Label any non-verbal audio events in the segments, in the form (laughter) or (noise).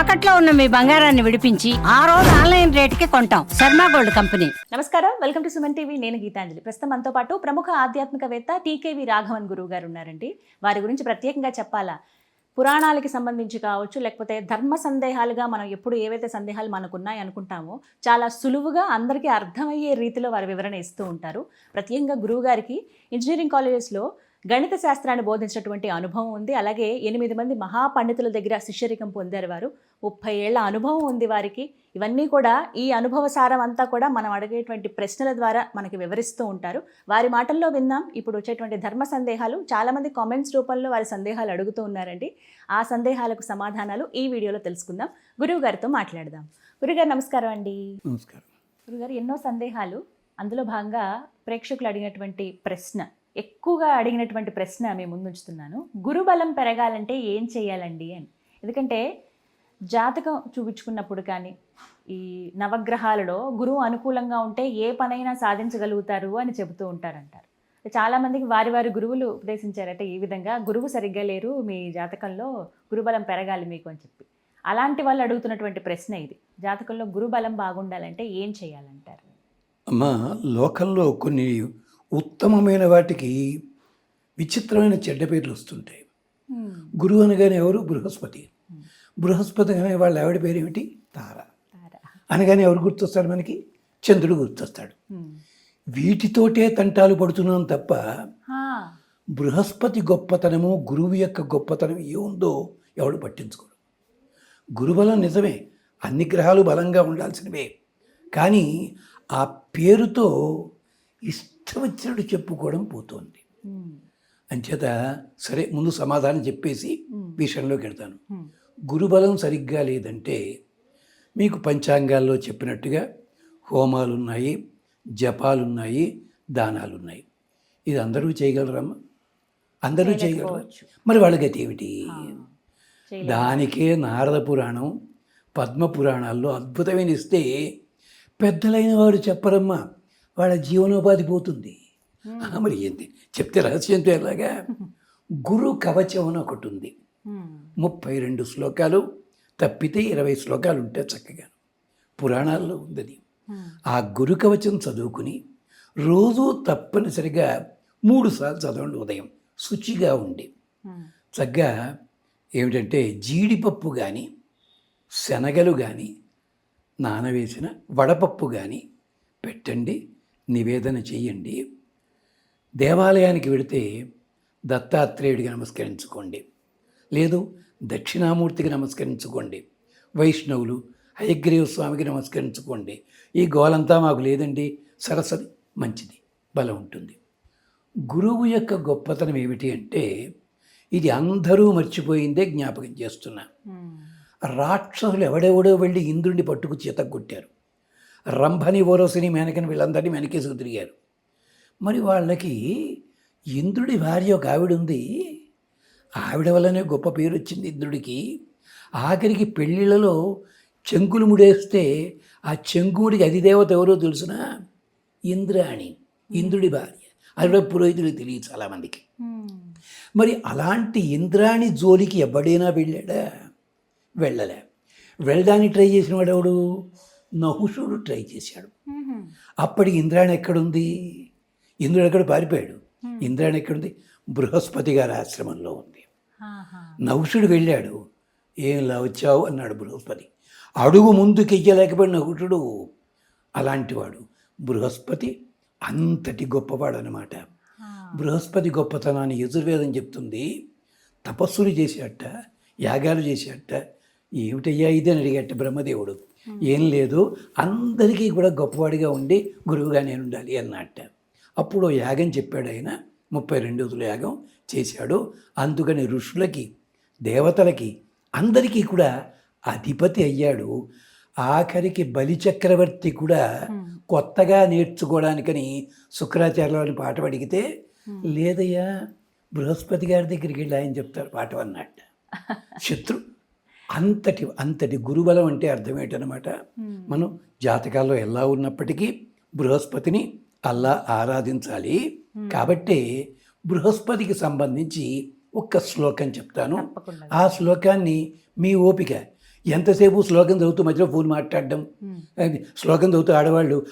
తాకట్లో ఉన్న మీ బంగారాన్ని విడిపించి ఆ రోజు ఆన్లైన్ రేటుకి కొంటాం. Sharma gold company. నమస్కారం. Welcome to Suman TV. నేను గీతాంజలి. ప్రస్తుతం మనతో పాటు ప్రముఖ ఆధ్యాత్మికవేత్త టీకేవి రాఘవన్ గురువు గారు ఉన్నారండి. వారి గురించి ప్రత్యేకంగా చెప్పాలా? పురాణాలకి సంబంధించి కావచ్చు లేకపోతే ధర్మ సందేహాలుగా మనం ఎప్పుడు ఏవైతే సందేహాలు మనకు ఉన్నాయి అనుకుంటామో చాలా సులువుగా అందరికీ అర్థమయ్యే రీతిలో వారి వివరణ ఇస్తూ ఉంటారు. ప్రత్యేకంగా గురువు గారికి ఇంజనీరింగ్ కాలేజెస్లో గణిత శాస్త్రాన్ని బోధించినటువంటి అనుభవం ఉంది. అలాగే ఎనిమిది మంది మహాపండితుల దగ్గర శిష్యరికం పొందారు వారు. ముప్పై ఏళ్ళ అనుభవం ఉంది వారికి. ఇవన్నీ కూడా ఈ అనుభవ సారం అంతా కూడా మనం అడిగేటువంటి ప్రశ్నల ద్వారా మనకి వివరిస్తూ ఉంటారు. వారి మాటల్లో విన్నాం ఇప్పుడు వచ్చేటువంటి ధర్మ సందేహాలు. చాలామంది కామెంట్స్ రూపంలో వారి సందేహాలు అడుగుతూ ఉన్నారండి. ఆ సందేహాలకు సమాధానాలు ఈ వీడియోలో తెలుసుకుందాం. గురువు గారితో మాట్లాడదాం. గురుగారు నమస్కారం అండి. నమస్కారం. గురుగారు ఎన్నో సందేహాలు. అందులో భాగంగా ప్రేక్షకులు అడిగినటువంటి ప్రశ్న. ఎక్కువగా అడిగినటువంటి ప్రశ్న మేము ముందుంచుతున్నాను. గురుబలం పెరగాలంటే ఏం చేయాలండి అని. ఎందుకంటే జాతకం చూపించుకున్నప్పుడు కానీ ఈ నవగ్రహాలలో గురువు అనుకూలంగా ఉంటే ఏ పనైనా సాధించగలుగుతారు అని చెబుతూ ఉంటారంటారు. చాలామందికి వారి వారి గురువులు ఉపదేశించారట ఈ విధంగా గురువు సరిగ్గా లేరు మీ జాతకంలో గురుబలం పెరగాలి మీకు అని చెప్పి. అలాంటి వాళ్ళు అడుగుతున్నటువంటి ప్రశ్న ఇది. జాతకంలో గురుబలం బాగుండాలంటే ఏం చేయాలంటారు? అమ్మా లోకంలో కొన్ని ఉత్తమమైన వాటికి విచిత్రమైన చెడ్డ పేర్లు వస్తుంటాయి గురువు అనగానే ఎవరు? బృహస్పతి. బృహస్పతి అనే వాళ్ళ ఆవిడ పేరు ఏమిటి? తార. అనగానే ఎవరు గుర్తొస్తాడు మనకి? చంద్రుడు గుర్తొస్తాడు. వీటితోటే తంటాలు పడుతున్నాం తప్ప. బృహస్పతి గొప్పతనము గురువు యొక్క గొప్పతనం ఏముందో ఎవడు పట్టించుకోడు. గురుబలం నిజమే అన్ని గ్రహాలు బలంగా ఉండాల్సినవే. కానీ ఆ పేరుతో ఇష్టం వచ్చినట్టు చెప్పుకోవడం పోతోంది. అంచేత సరే ముందు సమాధానం చెప్పేసి. విషయంలోకి వెళ్తాను. గురుబలం సరిగ్గా లేదంటే మీకు పంచాంగాల్లో చెప్పినట్టుగా హోమాలున్నాయి జపాలున్నాయి దానాలున్నాయి ఇది అందరూ చేయగలరమ్మా అందరూ చేయగలరా. మరి వాళ్ళ గతి ఏమిటి. దానికే నారద పురాణం పద్మ పురాణాల్లో అద్భుతమైన ఇస్తే పెద్దలైన వాడు చెప్పరమ్మా వాళ్ళ జీవనోపాధి పోతుంది. ఆ, మరి ఏంటి చెప్తే రహస్యంతో ఎలాగా గురు కవచం అని ఒకటి ఉంది. హ్మ్. ముప్పై రెండు శ్లోకాలు తప్పితే ఇరవై శ్లోకాలు ఉంటే చక్కగా. పురాణాల్లో ఉందని హ్మ్. ఆ గురు కవచం చదువుకుని రోజు తప్పనిసరిగా మూడు సార్లు చదవండి ఉదయం. శుచిగా ఉండి. చక్కగా ఏమిటంటే జీడిపప్పు కానీ శనగలు కానీ నానవేసిన వడపప్పు కానీ పెట్టండి. నివేదన చెయ్యండి దేవాలయానికి వెళితే దత్తాత్రేయుడికి నమస్కరించుకోండి. లేదు దక్షిణామూర్తికి నమస్కరించుకోండి. వైష్ణవులు హయగ్రీవ స్వామికి నమస్కరించుకోండి. ఈ గోలంతా మాకు లేదండి. సరస్వతి మంచిది బలం ఉంటుంది. గురువు యొక్క గొప్పతనం ఏమిటి అంటే ఇది అందరూ మర్చిపోయిందే జ్ఞాపకం చేస్తున్నా. రాక్షసులు ఎవడెవడో వెళ్ళి ఇంద్రుడిని పట్టుకు కొట్టారు రంభని ఓరోసిని మేనకని వీళ్ళందరినీ వెనకేసుకు తిరిగారు. మరి వాళ్ళకి ఇంద్రుడి భార్య ఒక ఆవిడ ఉంది. ఆవిడ వల్లనే గొప్ప పేరు వచ్చింది ఇంద్రుడికి. ఆఖరికి పెళ్ళిళ్ళలో చెంకులు ముడేస్తే ఆ చెంకుముడికి అధిదేవత ఎవరో తెలుసునా? ఇంద్రాణి ఇంద్రుడి భార్య. అది కూడా పురోహితుడికి తెలియదు చాలామందికి. మరి అలాంటి ఇంద్రాణి జోలికి ఎవడైనా వెళ్ళాడా? వెళ్ళలే. వెళ్ళడానికి ట్రై చేసిన వాడు ఎవడు? నహుషుడు ట్రై చేశాడు. అప్పటికి ఇంద్రాణి ఎక్కడుంది? ఇంద్రుడు ఎక్కడ పారిపోయాడు? ఇంద్రాణి ఎక్కడుంది? బృహస్పతి గారి ఆశ్రమంలో ఉంది. నహుషుడు వెళ్ళాడు. ఏం వచ్చావు? అన్నాడు బృహస్పతి. అడుగు ముందుకు ఎయ్యలేకపోయిన నహుషుడు అలాంటివాడు. బృహస్పతి అంతటి గొప్పవాడు అనమాట. బృహస్పతి గొప్పతనాన్ని యజుర్వేదం చెప్తుంది. తపస్సులు చేసేట యాగాలు చేసేట ఏమిటయ్యా ఇది? అని అడిగట బ్రహ్మదేవుడు. ఏం లేదు. అందరికీ కూడా గొప్పవాడిగా ఉండి గురువుగా నేను ఉండాలి అన్నట్ట అప్పుడు యాగం చెప్పాడు ఆయన. ముప్పై రెండు రోజుల యాగం చేశాడు. అందుకని ఋషులకి దేవతలకి అందరికీ కూడా అధిపతి అయ్యాడు. ఆఖరికి బలిచక్రవర్తి కూడా కొత్తగా నేర్చుకోవడానికని శుక్రాచార్య వారిని పాట అడిగితే లేదయ్యా బృహస్పతి గారి దగ్గరికి వెళ్ళి ఆయన చెప్తారు పాట అన్నట్ట. (laughs) శత్రు అంతటి అంతటి గురుబలం అంటే అర్థం ఏంటనమాట మనం జాతకాల్లో ఎలా ఉన్నప్పటికీ బృహస్పతిని అల్లా ఆరాధించాలి. కాబట్టి బృహస్పతికి సంబంధించి ఒక్క శ్లోకం చెప్తాను. ఆ శ్లోకాన్ని మీ ఓపిక. ఎంతసేపు శ్లోకం చదువుతూ మధ్యలో ఫోన్ మాట్లాడడం? శ్లోకం చదువుతూ ఆడవాళ్ళు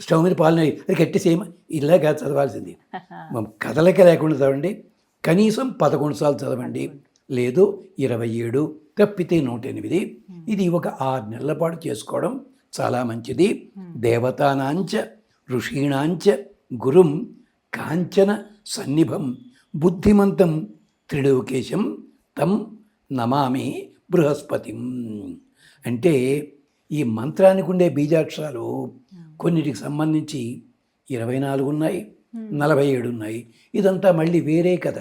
స్టవ్ మీద పాలు నెయ్యి, అది కట్టేసేయమా ఇలా కాదు చదవాల్సింది. (laughs) మనం కదలక లేకుండా చదవండి. కనీసం పదకొండు సార్లు చదవండి. లేదు ఇరవై ఏడు తప్పితే నూట ఎనిమిది ఇది ఒక ఆరు నెలల పాటు చేసుకోవడం చాలా మంచిది. దేవతానాంచ ఋషీణాంచ గురుం కాంచన సన్నిభం బుద్ధిమంతం త్రిలోకేశం తం నమామి బృహస్పతిం. అంటే ఈ మంత్రానికి ఉండే బీజాక్షరాలు కొన్నిటికి సంబంధించి ఇరవై నాలుగు ఉన్నాయి నలభై ఏడు ఉన్నాయి. ఇదంతా మళ్ళీ వేరే కథ.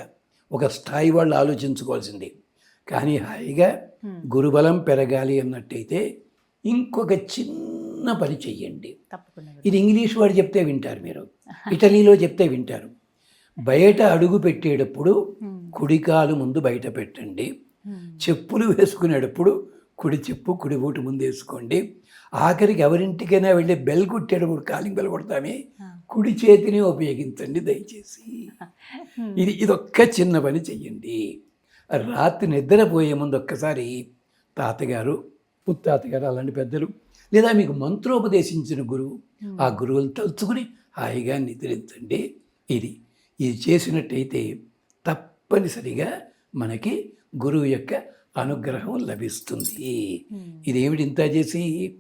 ఒక స్థాయి వాళ్ళు ఆలోచించుకోవాల్సింది. కానీ హాయిగా గురుబలం పెరగాలి అన్నట్టయితే ఇంకొక చిన్న పని చెయ్యండి. ఇది ఇంగ్లీష్ వాడు చెప్తే వింటారు మీరు. (laughs) ఇటలీలో చెప్తే వింటారు. బయట అడుగు పెట్టేటప్పుడు కుడికాలు ముందు బయట పెట్టండి. చెప్పులు వేసుకునేటప్పుడు కుడి చెప్పు కుడి బూటు ముందు వేసుకోండి. ఆఖరికి ఎవరింటికైనా వెళ్ళి బెల్ కొట్టేటప్పుడు కాలింగ్ బెల్ కొడతామే. కుడి చేతిని ఉపయోగించండి దయచేసి. (laughs) ఇది ఇదొక్క చిన్న పని చెయ్యండి. రాత్రి నిద్రపోయే ముందు ఒక్కసారి తాతగారు పుత్తాతగారు అలాంటి పెద్దలు లేదా మీకు మంత్రోపదేశించిన గురువు ఆ గురువులు తలుచుకుని హాయిగా నిద్రించండి. ఇది ఇది చేసినట్టయితే తప్పనిసరిగా మనకి గురువు యొక్క అనుగ్రహం లభిస్తుంది. ఇదేమిటి ఇంత చేసి?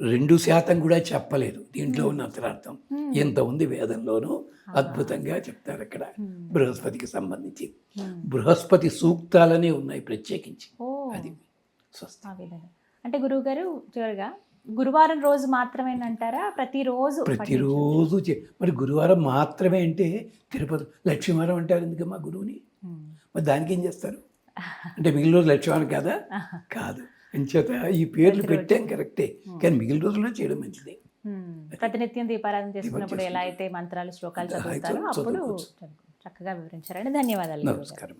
రెండు శాతం కూడా చెప్పలేదు. దీంట్లో ఉన్న అంతరార్థం ఎంత ఉంది వేదంలోనూ అద్భుతంగా చెప్తారు అక్కడ. బృహస్పతికి సంబంధించి. బృహస్పతి సూక్తాలనే ఉన్నాయి ప్రత్యేకించి. అది అంటే గురువు గారు చివరిగా గురువారం రోజు మాత్రమేనంటారా? ప్రతిరోజు ప్రతిరోజు మరి గురువారం మాత్రమే అంటే తిరుపతి లక్ష్మీవారం అంటారు ఎందుకమ్మా గురువుని. మరి దానికి ఏం చేస్తారు? (laughs) అంటే మిగిలిన రోజు లక్ష్మీవారం కాదా? కాదు. అంచేత ఈ పేర్లు పెట్టాం కరెక్టే. కానీ మిగిలిన రోజుల్లో చేయడం మంచిది. ప్రతినిత్యం దీపారాధన చేసుకున్నప్పుడు ఎలా అయితే మంత్రాలు శ్లోకాలు చదువుతారో అప్పుడు. చక్కగా వివరించారండి. ధన్యవాదాలు. నమస్కారం.